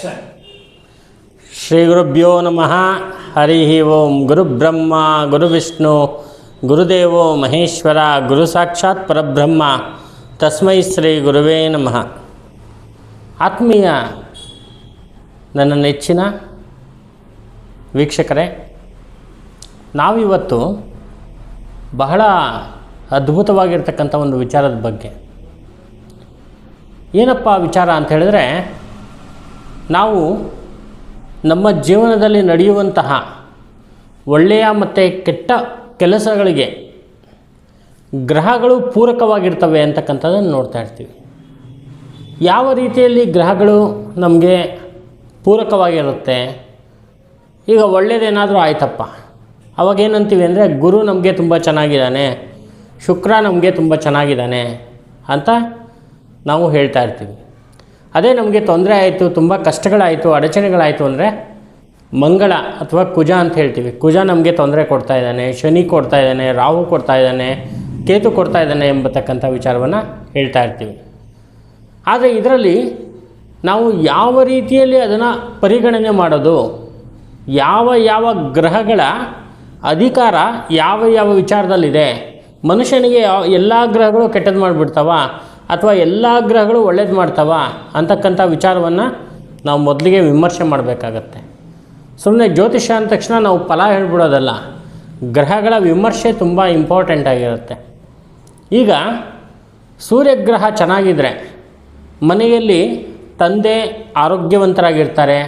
Action Shri ಗುರುಭ್ಯೋ ನಮಃ. ಹರಿ ಓಂ. ಗುರುಬ್ರಹ್ಮ ಗುರುವಿಷ್ಣು ಗುರುದೇವೋ ಮಹೇಶ್ವರ, ಗುರು ಸಾಕ್ಷಾತ್ ಪರಬ್ರಹ್ಮ. ತಸ್ಮೈ ಶ್ರೀ ಗುರುವೇ ನಮಃ. ಆತ್ಮೀಯ ನನ್ನ ನೆಚ್ಚಿನ ವೀಕ್ಷಕರೇ, ನಾವಿವತ್ತು ಬಹಳ ಅದ್ಭುತವಾಗಿರ್ತಕ್ಕಂಥ ಒಂದು ವಿಚಾರದ ಬಗ್ಗೆ. ಏನಪ್ಪ ವಿಚಾರ ಅಂತ ಹೇಳಿದ್ರೆ ನಾವು ನಮ್ಮ ಜೀವನದಲ್ಲಿ ನಡೆಯುವಂತಹ ಒಳ್ಳೆಯ ಮತ್ತು ಕೆಟ್ಟ ಕೆಲಸಗಳಿಗೆ ಗ್ರಹಗಳು ಪೂರಕವಾಗಿರ್ತವೆ ಅಂತಕ್ಕಂಥದ್ದನ್ನು ನೋಡ್ತಾ ಇರ್ತೀವಿ. ಯಾವ ರೀತಿಯಲ್ಲಿ ಗ್ರಹಗಳು ನಮಗೆ ಪೂರಕವಾಗಿರುತ್ತೆ? ಈಗ ಒಳ್ಳೆಯದೇನಾದರೂ ಆಯ್ತಪ್ಪ. ಅವಾಗೇನಂತೀವಿ ಅಂದರೆ ಗುರು ನಮಗೆ ತುಂಬ ಚೆನ್ನಾಗಿದ್ದಾನೆ, ಶುಕ್ರ ನಮಗೆ ತುಂಬ ಚೆನ್ನಾಗಿದ್ದಾನೆ ಅಂತ ನಾವು ಹೇಳ್ತಾ ಇರ್ತೀವಿ. ಅದೇ ನಮಗೆ ತೊಂದರೆ ಆಯಿತು, ತುಂಬ ಕಷ್ಟಗಳಾಯಿತು, ಅಡಚಣೆಗಳಾಯಿತು ಅಂದರೆ ಮಂಗಳ ಅಥವಾ ಕುಜ ಅಂತ ಹೇಳ್ತೀವಿ. ಕುಜ ನಮಗೆ ತೊಂದರೆ ಕೊಡ್ತಾ ಇದ್ದಾನೆ, ಶನಿ ಕೊಡ್ತಾ ಇದ್ದಾನೆ, ರಾಹು ಕೊಡ್ತಾ ಇದ್ದಾನೆ, ಕೇತು ಕೊಡ್ತಾ ಇದ್ದಾನೆ ಎಂಬತಕ್ಕಂಥ ವಿಚಾರವನ್ನು ಹೇಳ್ತಾ ಇರ್ತೀವಿ. ಆದರೆ ಇದರಲ್ಲಿ ನಾವು ಯಾವ ರೀತಿಯಲ್ಲಿ ಅದನ್ನು ಪರಿಗಣನೆ ಮಾಡೋದು, ಯಾವ ಯಾವ ಗ್ರಹಗಳ ಅಧಿಕಾರ ಯಾವ ಯಾವ ವಿಚಾರದಲ್ಲಿದೆ, ಮನುಷ್ಯನಿಗೆ ಯಾವ ಎಲ್ಲ ಗ್ರಹಗಳು ಕೆಟ್ಟದ್ದು ಮಾಡಿಬಿಡ್ತಾವ ಅಥವಾ ಎಲ್ಲ ಗ್ರಹಗಳು ಒಳ್ಳೇದು ಮಾಡ್ತಾವ ಅಂತಕ್ಕಂಥ ವಿಚಾರವನ್ನು ನಾವು ಮೊದಲಿಗೆ ವಿಮರ್ಶೆ ಮಾಡಬೇಕಾಗತ್ತೆ. ಸುಮ್ಮನೆ ಜ್ಯೋತಿಷ್ಯ ಅಂದ ತಕ್ಷಣ ನಾವು ಫಲ ಹೇಳ್ಬಿಡೋದಲ್ಲ, ಗ್ರಹಗಳ ವಿಮರ್ಶೆ ತುಂಬ ಇಂಪಾರ್ಟೆಂಟ್ ಆಗಿರುತ್ತೆ. ಈಗ ಸೂರ್ಯಗ್ರಹ ಚೆನ್ನಾಗಿದ್ದರೆ ಮನೆಯಲ್ಲಿ ತಂದೆ ಆರೋಗ್ಯವಂತರಾಗಿರ್ತಾರೆ,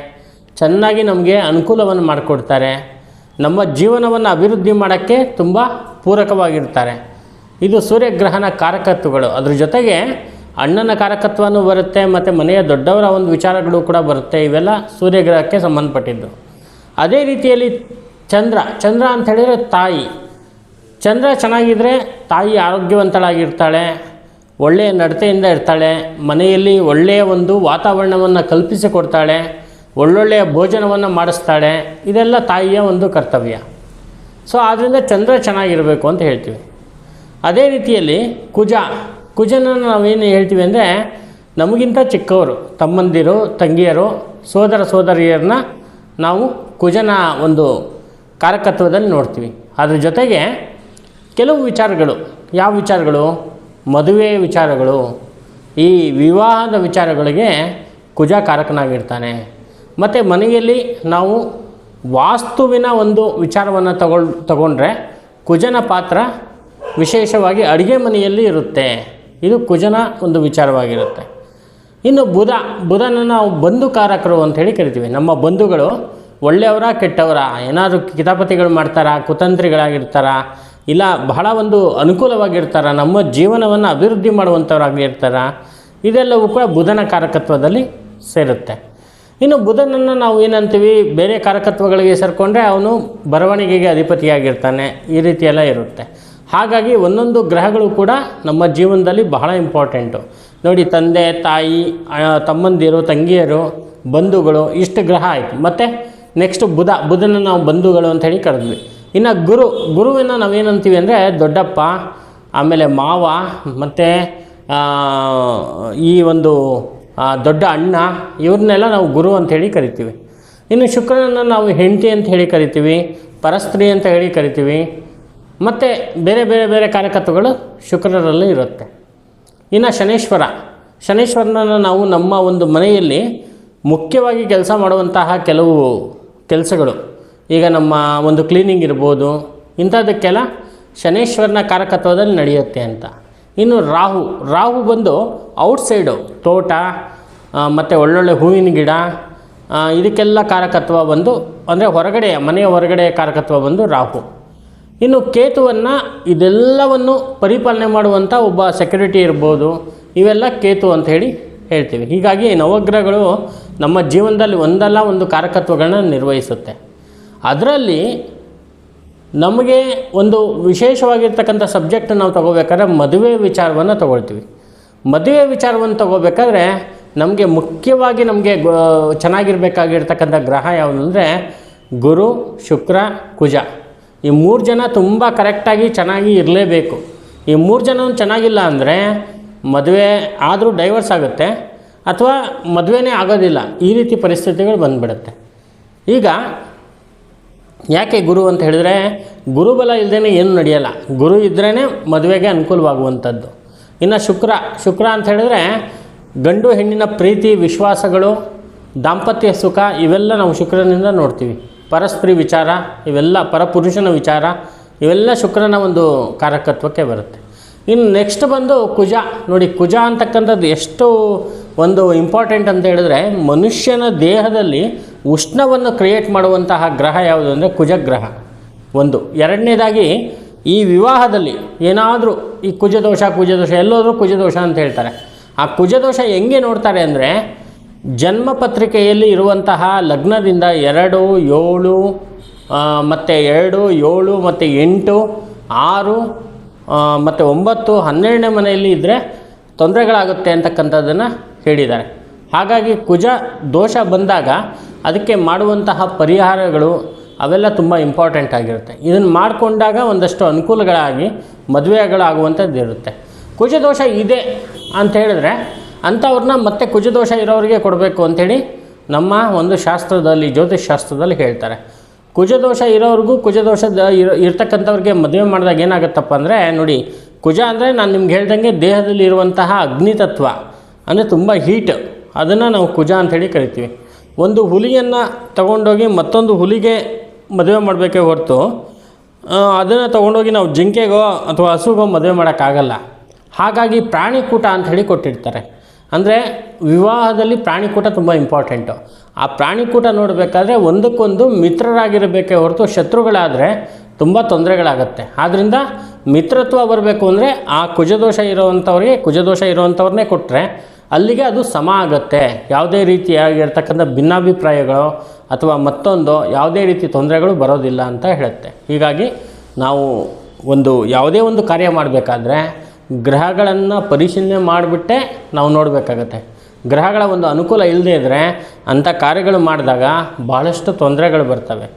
ಚೆನ್ನಾಗಿ ನಮಗೆ ಅನುಕೂಲವನ್ನು ಮಾಡಿಕೊಡ್ತಾರೆ, ನಮ್ಮ ಜೀವನವನ್ನು ಅಭಿವೃದ್ಧಿ ಮಾಡೋಕ್ಕೆ ತುಂಬ ಪೂರಕವಾಗಿರ್ತಾರೆ. ಇದು ಸೂರ್ಯಗ್ರಹಣ ಕಾರಕತ್ವಗಳು. ಅದ್ರ ಜೊತೆಗೆ ಅಣ್ಣನ ಕಾರಕತ್ವನೂ ಬರುತ್ತೆ, ಮತ್ತು ಮನೆಯ ದೊಡ್ಡವರ ಒಂದು ವಿಚಾರಗಳು ಕೂಡ ಬರುತ್ತೆ. ಇವೆಲ್ಲ ಸೂರ್ಯಗ್ರಹಕ್ಕೆ ಸಂಬಂಧಪಟ್ಟಿದ್ದು. ಅದೇ ರೀತಿಯಲ್ಲಿ ಚಂದ್ರ ಚಂದ್ರ ಅಂತ ಹೇಳಿದರೆ ತಾಯಿ. ಚಂದ್ರ ಚೆನ್ನಾಗಿದ್ದರೆ ತಾಯಿ ಆರೋಗ್ಯವಂತಳಾಗಿರ್ತಾಳೆ, ಒಳ್ಳೆಯ ನಡತೆಯಿಂದ ಇರ್ತಾಳೆ, ಮನೆಯಲ್ಲಿ ಒಳ್ಳೆಯ ಒಂದು ವಾತಾವರಣವನ್ನು ಕಲ್ಪಿಸಿಕೊಡ್ತಾಳೆ, ಒಳ್ಳೊಳ್ಳೆಯ ಭೋಜನವನ್ನು ಮಾಡಿಸ್ತಾಳೆ. ಇದೆಲ್ಲ ತಾಯಿಯ ಒಂದು ಕರ್ತವ್ಯ. ಸೊ ಆದ್ದರಿಂದ ಚಂದ್ರ ಚೆನ್ನಾಗಿರಬೇಕು ಅಂತ ಹೇಳ್ತೀವಿ. ಅದೇ ರೀತಿಯಲ್ಲಿ ಕುಜ ಕುಜನ ನಾವೇನು ಹೇಳ್ತೀವಿ ಅಂದರೆ ನಮಗಿಂತ ಚಿಕ್ಕವರು, ತಮ್ಮಂದಿರು, ತಂಗಿಯರು, ಸೋದರ ಸೋದರಿಯರನ್ನ ನಾವು ಕುಜನ ಒಂದು ಕಾರಕತ್ವದಲ್ಲಿ ನೋಡ್ತೀವಿ. ಅದ್ರ ಜೊತೆಗೆ ಕೆಲವು ವಿಚಾರಗಳು, ಯಾವ ವಿಚಾರಗಳು? ಮದುವೆ ವಿಚಾರಗಳು. ಈ ವಿವಾಹದ ವಿಚಾರಗಳಿಗೆ ಕುಜ ಕಾರಕನಾಗಿರ್ತಾನೆ. ಮತ್ತು ಮನೆಯಲ್ಲಿ ನಾವು ವಾಸ್ತುವಿನ ಒಂದು ವಿಚಾರವನ್ನು ತಗೊಳ್, ತಗೊಂಡ್ರೆ ಕುಜನ ಪಾತ್ರ ವಿಶೇಷವಾಗಿ ಅಡುಗೆ ಮನೆಯಲ್ಲಿ ಇರುತ್ತೆ. ಇದು ಕುಜನ ಒಂದು ವಿಚಾರವಾಗಿರುತ್ತೆ. ಇನ್ನು ಬುಧ ಬುಧನ ನಾವು ಬಂಧುಕಾರಕರು ಅಂಥೇಳಿ ಕರಿತೀವಿ. ನಮ್ಮ ಬಂಧುಗಳು ಒಳ್ಳೆಯವರ, ಕೆಟ್ಟವರ? ಏನಾದರೂ ಕಿತಾಪತಿಗಳು ಮಾಡ್ತಾರಾ? ಕುತಂತ್ರಿಗಳಾಗಿರ್ತಾರಾ? ಇಲ್ಲ, ಬಹಳ ಒಂದು ಅನುಕೂಲವಾಗಿರ್ತಾರ? ನಮ್ಮ ಜೀವನವನ್ನು ಅಭಿವೃದ್ಧಿ ಮಾಡುವಂಥವ್ರಾಗಿರ್ತಾರ ಇದೆಲ್ಲವೂ ಕೂಡ ಬುಧನ ಕಾರಕತ್ವದಲ್ಲಿ ಸೇರುತ್ತೆ. ಇನ್ನು ಬುಧನನ್ನು ನಾವು ಏನಂತೀವಿ? ಬೇರೆ ಕಾರಕತ್ವಗಳಿಗೆ ಸೇರಿಕೊಂಡ್ರೆ ಅವನು ಬರವಣಿಗೆಗೆ ಅಧಿಪತಿಯಾಗಿರ್ತಾನೆ. ಈ ರೀತಿಯೆಲ್ಲ ಇರುತ್ತೆ. ಹಾಗಾಗಿ ಒಂದೊಂದು ಗ್ರಹಗಳು ಕೂಡ ನಮ್ಮ ಜೀವನದಲ್ಲಿ ಬಹಳ ಇಂಪಾರ್ಟೆಂಟು. ನೋಡಿ, ತಂದೆ, ತಾಯಿ ತಮ್ಮಂದಿರು, ತಂಗಿಯರು, ಬಂಧುಗಳು, ಇಷ್ಟು ಗ್ರಹ ಆಯಿತು. ಮತ್ತು ನೆಕ್ಸ್ಟ್ ಬುಧ, ಬುಧನ ನಾವು ಬಂಧುಗಳು ಅಂಥೇಳಿ ಕರೆದ್ವಿ. ಇನ್ನು ಗುರು, ಗುರುವಿನ ನಾವೇನಂತೀವಿ ಅಂದರೆ ದೊಡ್ಡಪ್ಪ, ಆಮೇಲೆ ಮಾವ, ಮತ್ತು ಈ ಒಂದು ದೊಡ್ಡ ಅಣ್ಣ, ಇವ್ರನ್ನೆಲ್ಲ ನಾವು ಗುರು ಅಂಥೇಳಿ ಕರಿತೀವಿ. ಇನ್ನು ಶುಕ್ರನನ್ನು ನಾವು ಹೆಂಡತಿ ಅಂತ ಹೇಳಿ ಕರಿತೀವಿ, ಪರಸ್ತ್ರೀ ಅಂತ ಹೇಳಿ ಕರಿತೀವಿ. ಮತ್ತು ಬೇರೆ ಬೇರೆ ಬೇರೆ ಕಾರ್ಯಕರ್ತಗಳು ಶುಕ್ರರಲ್ಲಿ ಇರುತ್ತೆ. ಇನ್ನು ಶನೇಶ್ವರ. ಶನೇಶ್ವರನನ್ನು ನಾವು ನಮ್ಮ ಒಂದು ಮನೆಯಲ್ಲಿ ಮುಖ್ಯವಾಗಿ ಕೆಲಸ ಮಾಡುವಂತಹ ಕೆಲವು ಕೆಲಸಗಳು. ಈಗ ನಮ್ಮ ಒಂದು ಕ್ಲೀನಿಂಗ್ ಇರ್ಬೋದು ಇಂಥದ್ದಕ್ಕೆಲ್ಲ ಶನೇಶ್ವರನ ಕಾರಕತ್ವದಲ್ಲಿ ನಡೆಯುತ್ತೆ ಅಂತ. ಇನ್ನು ರಾಹು ರಾಹು ಬಂದು ಔಟ್ಸೈಡು ತೋಟ ಮತ್ತು ಒಳ್ಳೊಳ್ಳೆ ಹೂವಿನ ಗಿಡ ಇದಕ್ಕೆಲ್ಲ ಕಾರಕತ್ವ ಬಂದು, ಅಂದರೆ ಹೊರಗಡೆ, ಮನೆಯ ಹೊರಗಡೆ ಕಾರಕತ್ವ ಬಂದು ರಾಹು. ಇನ್ನು ಕೇತುವನ್ನು ಇದೆಲ್ಲವನ್ನು ಪರಿಪಾಲನೆ ಮಾಡುವಂಥ ಒಬ್ಬ ಸೆಕ್ಯೂರಿಟಿ ಇರ್ಬೋದು. ಇವೆಲ್ಲ ಕೇತು ಅಂತ ಹೇಳಿ ಹೇಳ್ತೀವಿ. ಹೀಗಾಗಿ ನವಗ್ರಹಗಳು ನಮ್ಮ ಜೀವನದಲ್ಲಿ ಒಂದಲ್ಲ ಒಂದು ಕಾರಕತ್ವಗಳನ್ನ ನಿರ್ವಹಿಸುತ್ತೆ. ಅದರಲ್ಲಿ ನಮಗೆ ಒಂದು ವಿಶೇಷವಾಗಿರ್ತಕ್ಕಂಥ ಸಬ್ಜೆಕ್ಟ್ ನಾವು ತಗೋಬೇಕಾದ್ರೆ ಮದುವೆ ವಿಚಾರವನ್ನು ತಗೊಳ್ತೀವಿ. ಮದುವೆ ವಿಚಾರವನ್ನು ತಗೋಬೇಕಾದ್ರೆ ನಮಗೆ ಮುಖ್ಯವಾಗಿ ನಮಗೆ ಚೆನ್ನಾಗಿರಬೇಕಾಗಿರ್ತಕ್ಕಂಥ ಗ್ರಹ ಯಾವುದು ಅಂದರೆ ಗುರು, ಶುಕ್ರ, ಕುಜ. ಈ ಮೂರು ಜನ ತುಂಬ ಕರೆಕ್ಟಾಗಿ ಚೆನ್ನಾಗಿ ಇರಲೇಬೇಕು. ಈ ಮೂರು ಜನ ಚೆನ್ನಾಗಿಲ್ಲ ಅಂದರೆ ಮದುವೆ ಆದರೂ ಡೈವರ್ಸ್ ಆಗುತ್ತೆ ಅಥವಾ ಮದುವೆನೇ ಆಗೋದಿಲ್ಲ. ಈ ರೀತಿ ಪರಿಸ್ಥಿತಿಗಳು ಬಂದುಬಿಡುತ್ತೆ. ಈಗ ಯಾಕೆ ಗುರು ಅಂತ ಹೇಳಿದ್ರೆ ಗುರುಬಲ ಇಲ್ಲದೇ ಏನು ನಡೆಯಲ್ಲ. ಗುರು ಇದ್ರೇ ಮದುವೆಗೆ ಅನುಕೂಲವಾಗುವಂಥದ್ದು. ಇನ್ನು ಶುಕ್ರ ಶುಕ್ರ ಅಂತ ಹೇಳಿದ್ರೆ ಗಂಡು ಹೆಣ್ಣಿನ ಪ್ರೀತಿ, ವಿಶ್ವಾಸಗಳು, ದಾಂಪತ್ಯ ಸುಖ ಇವೆಲ್ಲ ನಾವು ಶುಕ್ರನಿಂದ ನೋಡ್ತೀವಿ. ಪರಸ್ತ್ರೀ ವಿಚಾರ, ಇವೆಲ್ಲ ಪರಪುರುಷನ ವಿಚಾರ, ಇವೆಲ್ಲ ಶುಕ್ರನ ಒಂದು ಕಾರಕತ್ವಕ್ಕೆ ಬರುತ್ತೆ. ಇನ್ನು ನೆಕ್ಸ್ಟ್ ಬಂದು ಕುಜ. ನೋಡಿ, ಕುಜ ಅಂತಕ್ಕಂಥದ್ದು ಎಷ್ಟು ಒಂದು ಇಂಪಾರ್ಟೆಂಟ್ ಅಂತ ಹೇಳಿದ್ರೆ, ಮನುಷ್ಯನ ದೇಹದಲ್ಲಿ ಉಷ್ಣವನ್ನು ಕ್ರಿಯೇಟ್ ಮಾಡುವಂತಹ ಗ್ರಹ ಯಾವುದು ಅಂದರೆ ಕುಜಗ್ರಹ. ಒಂದು. ಎರಡನೇದಾಗಿ, ಈ ವಿವಾಹದಲ್ಲಿ ಏನಾದರೂ ಈ ಕುಜದೋಷ ಕುಜದೋಷ, ಎಲ್ಲೋದ್ರೂ ಕುಜದೋಷ ಅಂತ ಹೇಳ್ತಾರೆ. ಆ ಕುಜದೋಷ ಹೆಂಗೆ ನೋಡ್ತಾರೆ ಅಂದರೆ ಜನ್ಮ ಪತ್ರಿಕೆಯಲ್ಲಿ ಇರುವಂತಹ ಲಗ್ನದಿಂದ ಎರಡು, ಏಳು ಮತ್ತು ಎರಡು, ಏಳು, ಮತ್ತು ಎಂಟು, ಆರು ಮತ್ತು ಒಂಬತ್ತು, ಹನ್ನೆರಡನೇ ಮನೆಯಲ್ಲಿ ಇದ್ದರೆ ತೊಂದರೆಗಳಾಗುತ್ತೆ ಅಂತಕ್ಕಂಥದ್ದನ್ನು ಹೇಳಿದ್ದಾರೆ. ಹಾಗಾಗಿ ಕುಜ ದೋಷ ಬಂದಾಗ ಅದಕ್ಕೆ ಮಾಡುವಂತಹ ಪರಿಹಾರಗಳು ಅವೆಲ್ಲ ತುಂಬ ಇಂಪಾರ್ಟೆಂಟ್ ಆಗಿರುತ್ತೆ. ಇದನ್ನು ಮಾಡಿಕೊಂಡಾಗ ಒಂದಷ್ಟು ಅನುಕೂಲಗಳಾಗಿ ಮದುವೆಗಳಾಗುವಂಥದ್ದು ಇರುತ್ತೆ ಕುಜದೋಷ ಇದೆ ಅಂತ ಹೇಳಿದ್ರೆ ಅಂಥವ್ರನ್ನ ಮತ್ತೆ ಕುಜದೋಷ ಇರೋರಿಗೆ ಕೊಡಬೇಕು ಅಂಥೇಳಿ ನಮ್ಮ ಒಂದು ಶಾಸ್ತ್ರದಲ್ಲಿ, ಜ್ಯೋತಿಷ್ ಶಾಸ್ತ್ರದಲ್ಲಿ ಹೇಳ್ತಾರೆ. ಕುಜದೋಷ ಇರೋರಿಗೂ ಕುಜದೋಷದ ಇರೋ, ಇರ್ತಕ್ಕಂಥವ್ರಿಗೆ ಮದುವೆ ಮಾಡಿದಾಗ ಏನಾಗುತ್ತಪ್ಪ ಅಂದರೆ, ನೋಡಿ, ಕುಜ ಅಂದರೆ ನಾನು ನಿಮ್ಗೆ ಹೇಳ್ದಂಗೆ ದೇಹದಲ್ಲಿ ಇರುವಂತಹ ಅಗ್ನಿತತ್ವ ಅಂದರೆ ತುಂಬ ಹೀಟ್ ಅದನ್ನು ನಾವು ಕುಜ ಅಂಥೇಳಿ ಕರಿತೀವಿ. ಒಂದು ಹುಲಿಯನ್ನು ತಗೊಂಡೋಗಿ ಮತ್ತೊಂದು ಹುಲಿಗೆ ಮದುವೆ ಮಾಡಬೇಕೇ ಹೊರತು ಅದನ್ನು ತೊಗೊಂಡೋಗಿ ನಾವು ಜಿಂಕೆಗೋ ಅಥವಾ ಹಸುಗೋ ಮದುವೆ ಮಾಡೋಕ್ಕಾಗಲ್ಲ. ಹಾಗಾಗಿ ಪ್ರಾಣಿಕೂಟ ಅಂತ ಹೇಳಿ ಕೊಟ್ಟಿರ್ತಾರೆ. ಅಂದರೆ ವಿವಾಹದಲ್ಲಿ ಪ್ರಾಣಿಕೂಟ ತುಂಬ ಇಂಪಾರ್ಟೆಂಟು ಆ ಪ್ರಾಣಿಕೂಟ ನೋಡಬೇಕಾದ್ರೆ ಒಂದಕ್ಕೊಂದು ಮಿತ್ರರಾಗಿರಬೇಕೇ ಹೊರತು ಶತ್ರುಗಳಾದರೆ ತುಂಬ ತೊಂದರೆಗಳಾಗತ್ತೆ. ಆದ್ದರಿಂದ ಮಿತ್ರತ್ವ ಬರಬೇಕು ಅಂದರೆ ಆ ಕುಜದೋಷ ಇರೋವಂಥವ್ರಿಗೆ ಕುಜದೋಷ ಇರೋವಂಥವ್ರನ್ನೇ ಕೊಟ್ಟರೆ ಅಲ್ಲಿಗೆ ಅದು ಸಮ ಆಗುತ್ತೆ. ಯಾವುದೇ ರೀತಿಯಾಗಿರ್ತಕ್ಕಂಥ ಭಿನ್ನಾಭಿಪ್ರಾಯಗಳು ಅಥವಾ ಮತ್ತೊಂದು ಯಾವುದೇ ರೀತಿ ತೊಂದರೆಗಳು ಬರೋದಿಲ್ಲ ಅಂತ ಹೇಳುತ್ತೆ. ಹೀಗಾಗಿ ನಾವು ಒಂದು ಯಾವುದೇ ಒಂದು ಕಾರ್ಯ ಮಾಡಬೇಕಾದ್ರೆ ಗ್ರಹಗಳನ್ನು ಪರಿಶೀಲನೆ ಮಾಡಿಬಿಟ್ಟೆ ನಾವು ನೋಡಬೇಕಾಗತ್ತೆ. ಗ್ರಹಗಳ ಒಂದು ಅನುಕೂಲ ಇಲ್ಲದೇ ಇದ್ದರೆ ಅಂಥ ಕಾರ್ಯಗಳು ಮಾಡಿದಾಗ ಭಾಳಷ್ಟು ತೊಂದರೆಗಳು ಬರ್ತವೆ.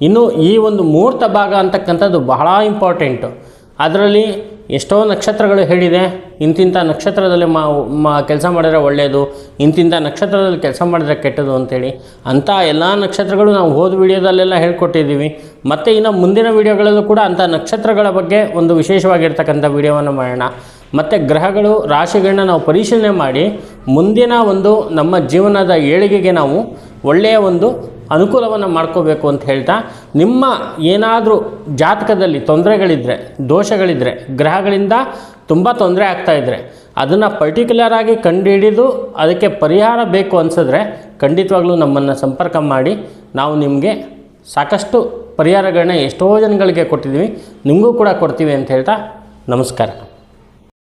ಇನ್ನು ಈ ಒಂದು ಮುಹೂರ್ತ ಭಾಗ ಅಂತಕ್ಕಂಥದ್ದು ಬಹಳ ಇಂಪಾರ್ಟೆಂಟು ಅದರಲ್ಲಿ ಎಷ್ಟೋ ನಕ್ಷತ್ರಗಳು ಹೇಳಿದೆ ಇಂತಿಂಥ ನಕ್ಷತ್ರದಲ್ಲಿ ಮಾ ಮಾ, ಕೆಲಸ ಮಾಡಿದ್ರೆ ಒಳ್ಳೆಯದು ಇಂತಿಂಥ ನಕ್ಷತ್ರದಲ್ಲಿ ಕೆಲಸ ಮಾಡಿದ್ರೆ ಕೆಟ್ಟದು ಅಂತೇಳಿ ಅಂಥ ಎಲ್ಲ ನಕ್ಷತ್ರಗಳು ನಾವು ಹೋದ ವಿಡಿಯೋದಲ್ಲೆಲ್ಲ ಹೇಳ್ಕೊಟ್ಟಿದ್ದೀವಿ. ಮತ್ತು ಇನ್ನು ಮುಂದಿನ ವಿಡಿಯೋಗಳಲ್ಲೂ ಕೂಡ ಅಂಥ ನಕ್ಷತ್ರಗಳ ಬಗ್ಗೆ ಒಂದು ವಿಶೇಷವಾಗಿರ್ತಕ್ಕಂಥ ವಿಡಿಯೋವನ್ನು ಮಾಡೋಣ. ಮತ್ತು ಗ್ರಹಗಳು, ರಾಶಿಗಳನ್ನ ನಾವು ಪರಿಶೀಲನೆ ಮಾಡಿ, ಮುಂದಿನ ಒಂದು ನಮ್ಮ ಜೀವನದ ಏಳಿಗೆಗೆ ನಾವು ಒಳ್ಳೆಯ ಒಂದು ಅನುಕೂಲವನ್ನು ಮಾಡ್ಕೋಬೇಕು ಅಂತ ಹೇಳ್ತಾ ನಿಮ್ಮ ಏನಾದರೂ ಜಾತಕದಲ್ಲಿ ತೊಂದರೆಗಳಿದ್ದರೆ ದೋಷಗಳಿದ್ದರೆ ಗ್ರಹಗಳಿಂದ ತುಂಬ ತೊಂದರೆ ಆಗ್ತಾಯಿದ್ರೆ ಅದನ್ನು ಪರ್ಟಿಕ್ಯುಲರ್ ಆಗಿ ಕಂಡುಹಿಡಿದು ಅದಕ್ಕೆ ಪರಿಹಾರ ಬೇಕು ಅನಿಸಿದ್ರೆ ಖಂಡಿತವಾಗ್ಲೂ ನಮ್ಮನ್ನು ಸಂಪರ್ಕ ಮಾಡಿ. ನಾವು ನಿಮಗೆ ಸಾಕಷ್ಟು ಪರಿಹಾರಗಳನ್ನ ಎಷ್ಟೋ ಜನಗಳಿಗೆ ಕೊಟ್ಟಿದ್ದೀವಿ. ನಿಮಗೂ ಕೂಡ ಕೊಡ್ತೀವಿ ಅಂತ ಹೇಳ್ತಾ ನಮಸ್ಕಾರ.